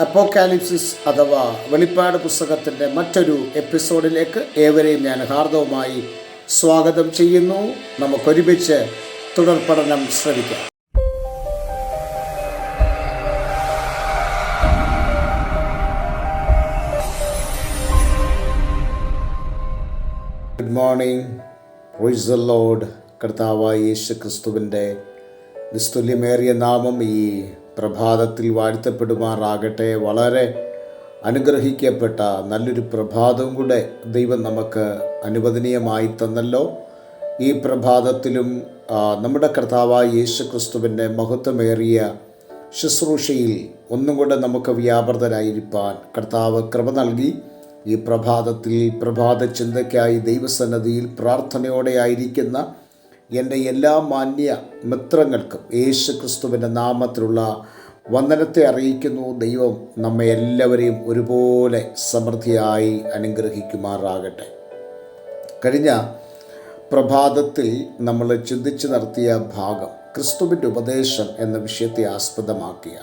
അപ്പോക്കാലിപ്സിസ് അഥവാ വെളിപ്പാട് പുസ്തകത്തിന്റെ മറ്റൊരു എപ്പിസോഡിലേക്ക് ഏവരെയും ഞാൻ ഹാർദവുമായി സ്വാഗതം ചെയ്യുന്നു. നമുക്കൊരുമിച്ച് തുടർ പഠനം ശ്രമിക്കാം. Good morning praise the Lord കർത്താവായ യേശു ക്രിസ്തുവിന്റെ നിസ്തുല്യമേറിയ നാമം ഈ പ്രഭാതത്തിൽ വാഴ്ത്തപ്പെടുമാറാകട്ടെ. വളരെ അനുഗ്രഹിക്കപ്പെട്ട നല്ലൊരു പ്രഭാതം കൂടെ ദൈവം നമുക്ക് അനുവദനീയമായി തന്നല്ലോ. ഈ പ്രഭാതത്തിലും നമ്മുടെ കർത്താവായ യേശു ക്രിസ്തുവിന്റെ മഹത്വമേറിയ ശുശ്രൂഷയിൽ ഒന്നും കൂടെ നമുക്ക് വ്യാപൃതരായിരിക്കാൻ കർത്താവ് കൃപ നൽകി. ഈ പ്രഭാതത്തിൽ പ്രഭാത ചിന്തയ്ക്കായി ദൈവസന്നദ്ധിയിൽ പ്രാർത്ഥനയോടെ ആയിരിക്കുന്ന എന്റെ എല്ലാ മാന്യ മിത്രങ്ങൾക്കും യേശു ക്രിസ്തുവിന്റെ നാമത്തിലുള്ള വന്ദനത്തെ അറിയിക്കുന്നു. ദൈവം നമ്മെ എല്ലാവരെയും ഒരുപോലെ സമൃദ്ധിയായി അനുഗ്രഹിക്കുമാറാകട്ടെ. കഴിഞ്ഞ പ്രഭാതത്തിൽ നമ്മൾ ചിന്തിച്ചു നടത്തിയ ഭാഗം ക്രിസ്തുവിന്റെ ഉപദേശം എന്ന വിഷയത്തെ ആസ്പദമാക്കിയ.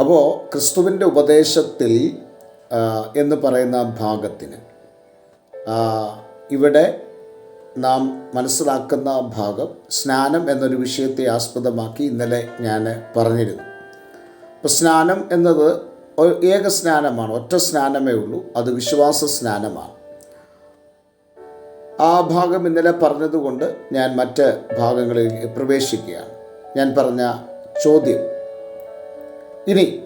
അപ്പോൾ ക്രിസ്തുവിന്റെ ഉപദേശത്തിൽ എന്ന് പറയുന്ന ഭാഗത്തിന് ഇവിടെ നാം മനസ്സിലാക്കുന്ന ഭാഗം സ്നാനം എന്നൊരു വിഷയത്തെ ആസ്പദമാക്കി ഇന്നലെ ഞാൻ പറഞ്ഞിരുന്നു. അപ്പോൾ സ്നാനം എന്നത് ഏക സ്നാനമാണ് ഒറ്റ സ്നാനമേ ഉള്ളൂ അത് വിശ്വാസ സ്നാനമാണ്. ആ ഭാഗം ഇന്നലെ പറഞ്ഞതുകൊണ്ട് ഞാൻ മറ്റ് ഭാഗങ്ങളിൽ പ്രവേശിക്കുകയാണ്. ഞാൻ പറഞ്ഞ ചോദ്യം. ഇനി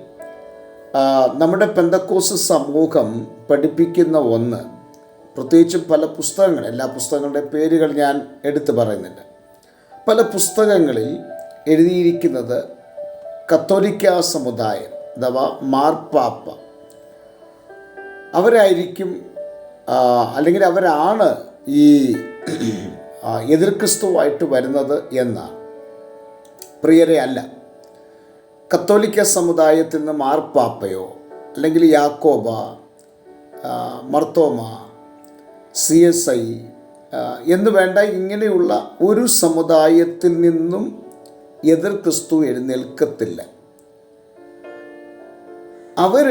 നമ്മുടെ പെന്തക്കോസ് സമൂഹം പഠിപ്പിക്കുന്ന ഒന്ന് പ്രത്യേകിച്ചും പല പുസ്തകങ്ങൾ എല്ലാ പുസ്തകങ്ങളുടെ പേരുകൾ ഞാൻ എടുത്തു പറയുന്നില്ല. പല പുസ്തകങ്ങളിൽ എഴുതിയിരിക്കുന്നത് കത്തോലിക്ക സമുദായം അഥവാ മാർപ്പാപ്പ. അവരായിരിക്കും അല്ലെങ്കിൽ അവരാണ് ഈ എതിർക്രിസ്തുവായിട്ട് എതിർ ക്രിസ്തുവായിട്ട് വരുന്നത് എന്നാണ്. പ്രിയരെ അല്ല. കത്തോലിക്ക സമുദായത്തിൽ നിന്ന് മാർപ്പാപ്പയോ അല്ലെങ്കിൽ Yakoba Marthoma C S I എന്ന് വേണ്ട ഇങ്ങനെയുള്ള ഒരു സമുദായത്തിൽ നിന്നും എതിർ ക്രിസ്തു എഴുന്നേൽക്കത്തില്ല. അവർ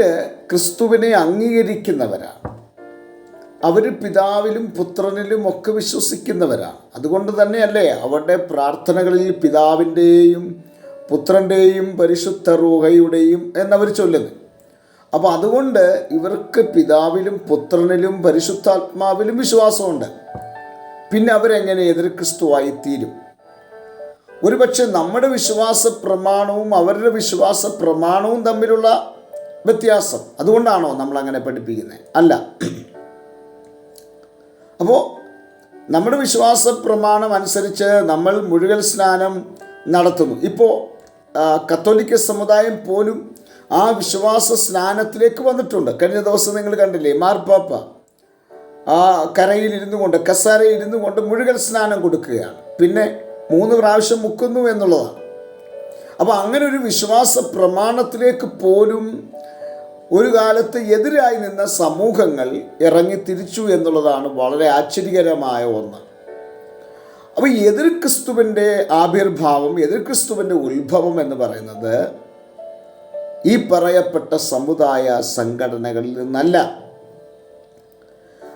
ക്രിസ്തുവിനെ അംഗീകരിക്കുന്നവരാണ്. അവർ പിതാവിലും പുത്രനിലും ഒക്കെ വിശ്വസിക്കുന്നവരാണ്. അതുകൊണ്ട് തന്നെയല്ലേ അവരുടെ പ്രാർത്ഥനകളിൽ പിതാവിന്റെയും പുത്രന്റെയും പരിശുദ്ധ റൂഹയുടെയും എന്നവർ ചൊല്ലുന്നു അപ്പോൾ അതുകൊണ്ട് ഇവർക്ക് പിതാവിലും പുത്രനിലും പരിശുദ്ധാത്മാവിലും വിശ്വാസമുണ്ട്. പിന്നെ അവരെങ്ങനെ എതിർ ക്രിസ്തുവായി തീരും ഒരുപക്ഷെ നമ്മുടെ വിശ്വാസ പ്രമാണവും അവരുടെ വിശ്വാസ പ്രമാണവും തമ്മിലുള്ള വ്യത്യാസം. അതുകൊണ്ടാണോ നമ്മൾ അങ്ങനെ പഠിപ്പിക്കുന്നത് അല്ല. അപ്പോൾ നമ്മുടെ വിശ്വാസ പ്രമാണം അനുസരിച്ച് നമ്മൾ മുഴുകൽ സ്നാനം നടത്തുന്നു. ഇപ്പോൾ കത്തോലിക്ക സമുദായം പോലും ആ വിശ്വാസ സ്നാനത്തിലേക്ക് വന്നിട്ടുണ്ട്. കഴിഞ്ഞ ദിവസം നിങ്ങൾ കണ്ടില്ലേ മാർപ്പാപ്പ ആ കരയിൽ ഇരുന്നു കൊണ്ട് കസാരയിൽ ഇരുന്നു കൊണ്ട് മുഴുകൽ സ്നാനം കൊടുക്കുകയാണ്. പിന്നെ മൂന്ന് പ്രാവശ്യം മുക്കുന്നു എന്നുള്ളതാണ്. അപ്പോൾ അങ്ങനെ ഒരു വിശ്വാസ പ്രമാണത്തിലേക്ക് പോലും ഒരു കാലത്ത് എതിരായി നിന്ന സമൂഹങ്ങൾ ഇറങ്ങി തിരിച്ചു എന്നുള്ളതാണ് വളരെ ആശ്ചര്യകരമായ ഒന്ന്. അപ്പോൾ എതിർ ക്രിസ്തുവിന്റെ ആവിർഭാവം എതിർ ക്രിസ്തുവിന്റെ ഉത്ഭവം എന്ന് പറയുന്നത് ഈ പറയപ്പെട്ട സമുദായ സംഘടനകളിൽ നിന്നല്ല.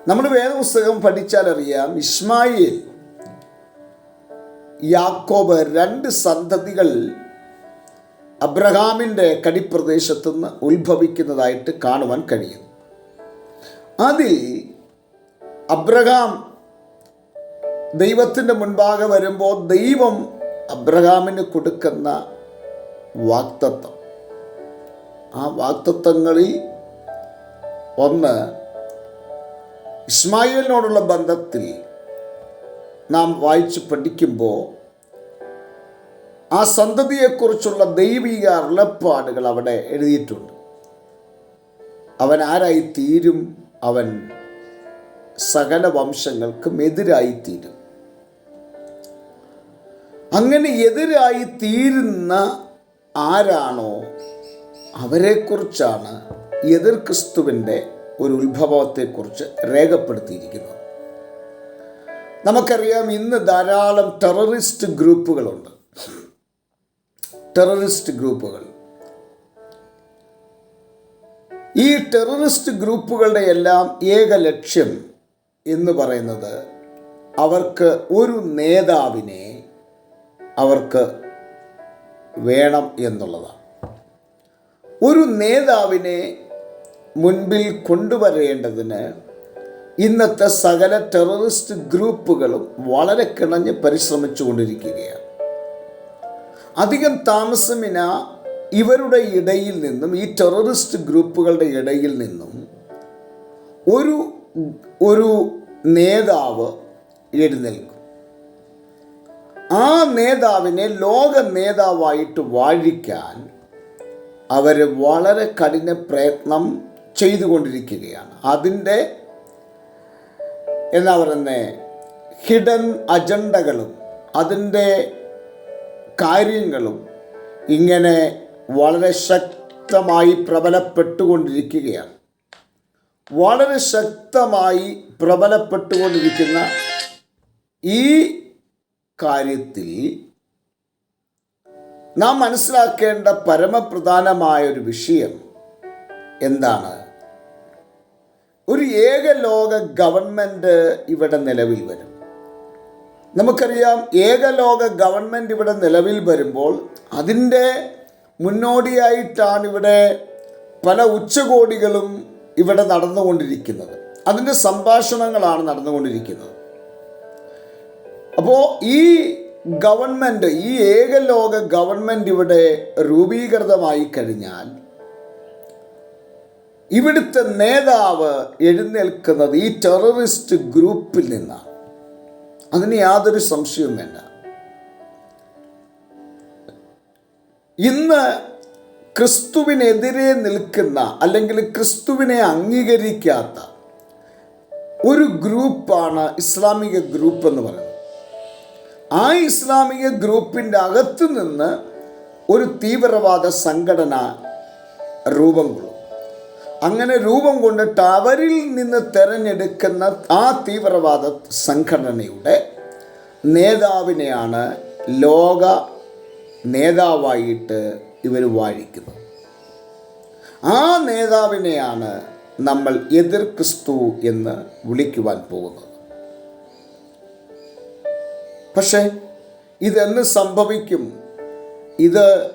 നമ്മൾ വേദപുസ്തകം പഠിച്ചാൽ അറിയാം ഇസ്മായിൽ യാക്കോബ് രണ്ട് സന്തതികൾ അബ്രഹാമിന്റെ കടിപ്രദേശത്തു നിന്ന് ഉത്ഭവിക്കുന്നതായിട്ട് കാണുവാൻ കഴിയും. അതിൽ അബ്രഹാം ദൈവത്തിന്റെ മുൻപാകെ വരുമ്പോൾ ദൈവം അബ്രഹാമിന് കൊടുക്കുന്ന വാക്തത്വം. ആ വാക്തത്വങ്ങളിൽ ഒന്ന് ഇസ്മായിലിനോടുള്ള ബന്ധത്തിൽ നാം വായിച്ച് പഠിക്കുമ്പോൾ ആ സന്തതിയെക്കുറിച്ചുള്ള ദൈവിക അരുളപ്പാടുകൾ അവിടെ എഴുതിയിട്ടുണ്ട്. അവൻ ആരായി തീരും അവൻ സകല വംശങ്ങൾക്കും എതിരായി തീരും അങ്ങനെ എതിരായി തീരുന്ന ആരാണോ അവരെക്കുറിച്ചാണ് എതിർ ക്രിസ്തുവിന്റെ ഒരു ഉത്ഭവത്തെക്കുറിച്ച് രേഖപ്പെടുത്തിയിരിക്കുന്നത്. നമുക്കറിയാം ഇന്ന് ധാരാളം ടെററിസ്റ്റ് ഗ്രൂപ്പുകളുണ്ട്. ടെററിസ്റ്റ് ഗ്രൂപ്പുകൾ. ഈ ടെററിസ്റ്റ് ഗ്രൂപ്പുകളുടെ എല്ലാം ഏക ലക്ഷ്യം എന്ന് പറയുന്നത് അവർക്ക് ഒരു നേതാവിനെ അവർക്ക് വേണം എന്നുള്ളതാണ്. ഒരു നേതാവിനെ മുൻപിൽ കൊണ്ടുവരേണ്ടതിന് ഇന്നത്തെ സകല ടെററിസ്റ്റ് ഗ്രൂപ്പുകളും വളരെ കിണഞ്ഞ് പരിശ്രമിച്ചു കൊണ്ടിരിക്കുകയാണ് അധികം താമസമിന ഇവരുടെ ഇടയിൽ നിന്നും ഈ ടെററിസ്റ്റ് ഗ്രൂപ്പുകളുടെ ഇടയിൽ നിന്നും ഒരു ഒരു നേതാവ് എഴുന്നേൽക്കും. ആ നേതാവിനെ ലോക നേതാവായിട്ട് വാഴിക്കാൻ അവർ വളരെ കഠിന പ്രയത്നം ചെയ്തുകൊണ്ടിരിക്കുകയാണ്. അതിന്റെ എന്താ പറയുന്നത് ഹിഡൻ അജണ്ടകളും അതിന്റെ കാര്യങ്ങളും ഇങ്ങനെ വളരെ ശക്തമായി പ്രബലപ്പെട്ടുകൊണ്ടിരിക്കുകയാണ്. വളരെ ശക്തമായി പ്രബലപ്പെട്ടുകൊണ്ടിരിക്കുന്ന ഈ കാര്യത്തിൽ നാം മനസ്സിലാക്കേണ്ട പരമപ്രധാനമായ ഒരു വിഷയം എന്താണ്? ഒരു ഏകലോക ഗവൺമെന്റ് ഇവിടെ നിലവിൽ വരും. നമുക്കറിയാം ഏകലോക ഗവൺമെന്റ് ഇവിടെ നിലവിൽ വരുമ്പോൾ അതിന്റെ മുന്നോടിയായിട്ടാണ് ഇവിടെ പല ഉച്ചകോടികളും ഇവിടെ നടന്നുകൊണ്ടിരിക്കുന്നത്. അതിന്റെ സംഭാഷണങ്ങളാണ് നടന്നുകൊണ്ടിരിക്കുന്നത്. അപ്പോൾ ഈ ഗവൺമെന്റ് ഈ ഏകലോക ഗവൺമെന്റ് ഇവിടെ രൂപീകൃതമായി കഴിഞ്ഞാൽ ഇവിടുത്തെ നേതാവ് എഴുന്നേൽക്കുന്നത് ഈ ടെററിസ്റ്റ് ഗ്രൂപ്പിൽ നിന്നാണ്. അതിന് യാതൊരു സംശയവും വേണ്ട. ഇന്ന് ക്രിസ്തുവിനെതിരെ നിൽക്കുന്ന അല്ലെങ്കിൽ ക്രിസ്തുവിനെ അംഗീകരിക്കാത്ത ഒരു ഗ്രൂപ്പാണ് ഇസ്ലാമിക ഗ്രൂപ്പ് എന്ന് പറയുന്നത്. ആ ഇസ്ലാമിക ഗ്രൂപ്പിന്റെ അകത്ത് നിന്ന് ഒരു തീവ്രവാദ സംഘടന രൂപം കൊള്ളും. അങ്ങനെ രൂപം കൊണ്ടിട്ട് അവരിൽ നിന്ന് തെരഞ്ഞെടുക്കുന്ന ആ തീവ്രവാദ സംഘടനയുടെ നേതാവിനെയാണ് ലോക നേതാവായിട്ട് ഇവർ വാഴിക്കുന്നത്. ആ നേതാവിനെയാണ് നമ്മൾ എതിർ ക്രിസ്തു എന്ന് വിളിക്കുവാൻ പോകുന്നത്. പക്ഷേ ഇതെന്ന് സംഭവിക്കും. ഇത്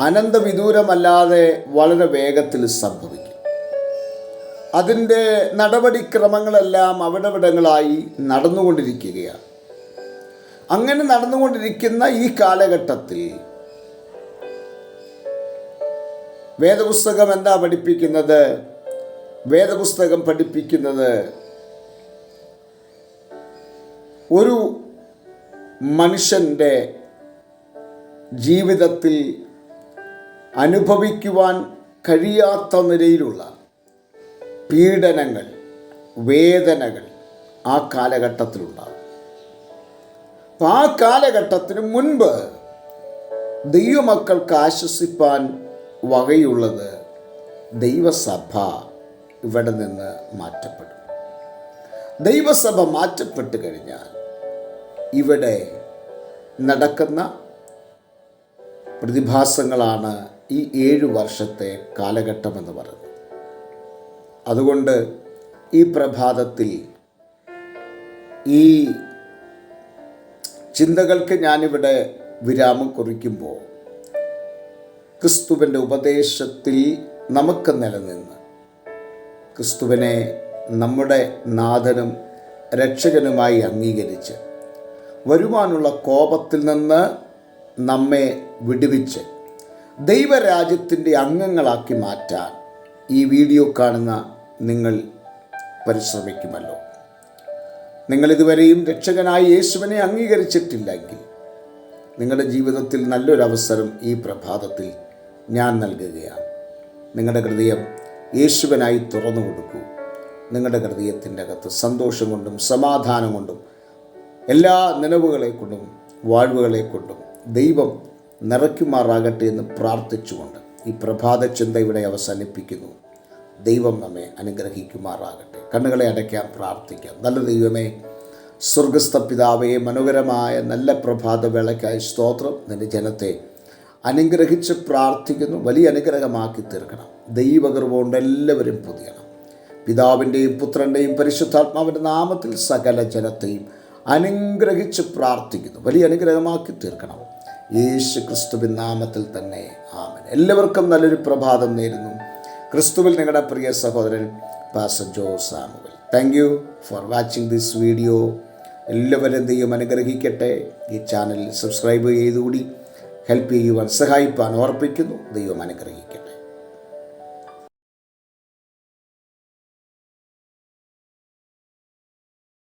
അനന്തവിദൂരമല്ലാതെ വളരെ വേഗത്തിൽ സംഭവിക്കും. അതിന്റെ നടപടിക്രമങ്ങളെല്ലാം അവിടവിടങ്ങളായി നടന്നുകൊണ്ടിരിക്കുകയാണ്. അങ്ങനെ നടന്നുകൊണ്ടിരിക്കുന്ന ഈ കാലഘട്ടത്തിൽ വേദപുസ്തകം എന്താ പഠിപ്പിക്കുന്നത്? വേദപുസ്തകം പഠിപ്പിക്കുന്നത് ഒരു മനുഷ്യന്റെ ജീവിതത്തിൽ അനുഭവിക്കുവാൻ കഴിയാത്ത നിലയിലുള്ള പീഡനങ്ങൾ വേദനകൾ ആ കാലഘട്ടത്തിലുണ്ടാകും. അപ്പം ആ കാലഘട്ടത്തിന് മുൻപ് ദൈവമക്കൾക്ക് ആശ്വസിപ്പാൻ വകയുള്ളത് ദൈവസഭ ഇവിടെ നിന്ന് മാറ്റപ്പെടും. ദൈവസഭ മാറ്റപ്പെട്ട് കഴിഞ്ഞാൽ ഇവിടെ നടക്കുന്ന പ്രതിഭാസങ്ങളാണ് ഈ ഏഴ് വർഷത്തെ കാലഘട്ടമെന്ന് പറയുന്നത്. അതുകൊണ്ട് ഈ പ്രഭാതത്തിൽ ഈ ചിന്തകൾക്ക് ഞാനിവിടെ വിരാമം കുറിക്കുമ്പോൾ ക്രിസ്തുവിന്റെ ഉപദേശത്തിൽ നമുക്ക് നിലനിന്ന് ക്രിസ്തുവിനെ നമ്മുടെ നാഥനും രക്ഷകനുമായി അംഗീകരിച്ച് വരുവാനുള്ള കോപത്തിൽ നിന്ന് നമ്മെ വിടുവിച്ച്. ദൈവരാജ്യത്തിന്റെ അംഗങ്ങളാക്കി മാറ്റാൻ ഈ വീഡിയോ കാണുന്ന നിങ്ങൾ പരിശ്രമിക്കുമല്ലോ. നിങ്ങളിതുവരെയും രക്ഷകനായി യേശുവിനെ അംഗീകരിച്ചിട്ടില്ലെങ്കിൽ നിങ്ങളുടെ ജീവിതത്തിൽ നല്ലൊരവസരം ഈ പ്രഭാതത്തിൽ ഞാൻ നൽകുകയാണ്. നിങ്ങളുടെ ഹൃദയം യേശുവിനായി തുറന്നു കൊടുക്കൂ. നിങ്ങളുടെ ഹൃദയത്തിന്റെ അകത്ത് സന്തോഷം കൊണ്ടും സമാധാനം കൊണ്ടും എല്ലാ നിലവുകളെ കൊണ്ടും വാഴ്വുകളെ കൊണ്ടും ദൈവം നിറയ്ക്കുമാറാകട്ടെ എന്ന് പ്രാർത്ഥിച്ചുകൊണ്ട് ഈ പ്രഭാത ചിന്ത ഇവിടെ അവസാനിപ്പിക്കുന്നു. ദൈവം നമ്മെ അനുഗ്രഹിക്കുമാറാകട്ടെ. കണ്ണുകളെ അടയ്ക്കാൻ പ്രാർത്ഥിക്കാം. നല്ല ദൈവമേ സ്വർഗസ്ഥ പിതാവേ മനോഹരമായ നല്ല പ്രഭാത വേളയ്ക്കായി സ്തോത്രം. നിന്റെ ജനത്തെ അനുഗ്രഹിച്ച് പ്രാർത്ഥിക്കുന്നു. വലിയ അനുഗ്രഹമാക്കി തീർക്കണം. ദൈവകൃപ കൊണ്ട് എല്ലാവരും പൊതിയണം. പിതാവിന്റെയും പുത്രന്റെയും പരിശുദ്ധാത്മാവിന്റെ നാമത്തിൽ സകല ജനത്തെയും അനുഗ്രഹിച്ച് പ്രാർത്ഥിക്കുന്നു. വലിയ അനുഗ്രഹമാക്കി തീർക്കണം. യേശു ക്രിസ്തുവിൻ നാമത്തിൽ തന്നെ ആമൻ. എല്ലാവർക്കും നല്ലൊരു പ്രഭാതം നേരുന്നു. ക്രിസ്തുവിൽ നിങ്ങളുടെ പ്രിയ സഹോദരൻ പാസ Jo Samuel thank you for watching this video എല്ലാവരും ദൈവം അനുഗ്രഹിക്കട്ടെ. ഈ ചാനൽ സബ്സ്ക്രൈബ് ചെയ്തുകൂടി. ഹെൽപ്പ് ചെയ്യുവാൻ സഹായിപ്പാൻ ഓർപ്പിക്കുന്നു. ദൈവം അനുഗ്രഹിക്കും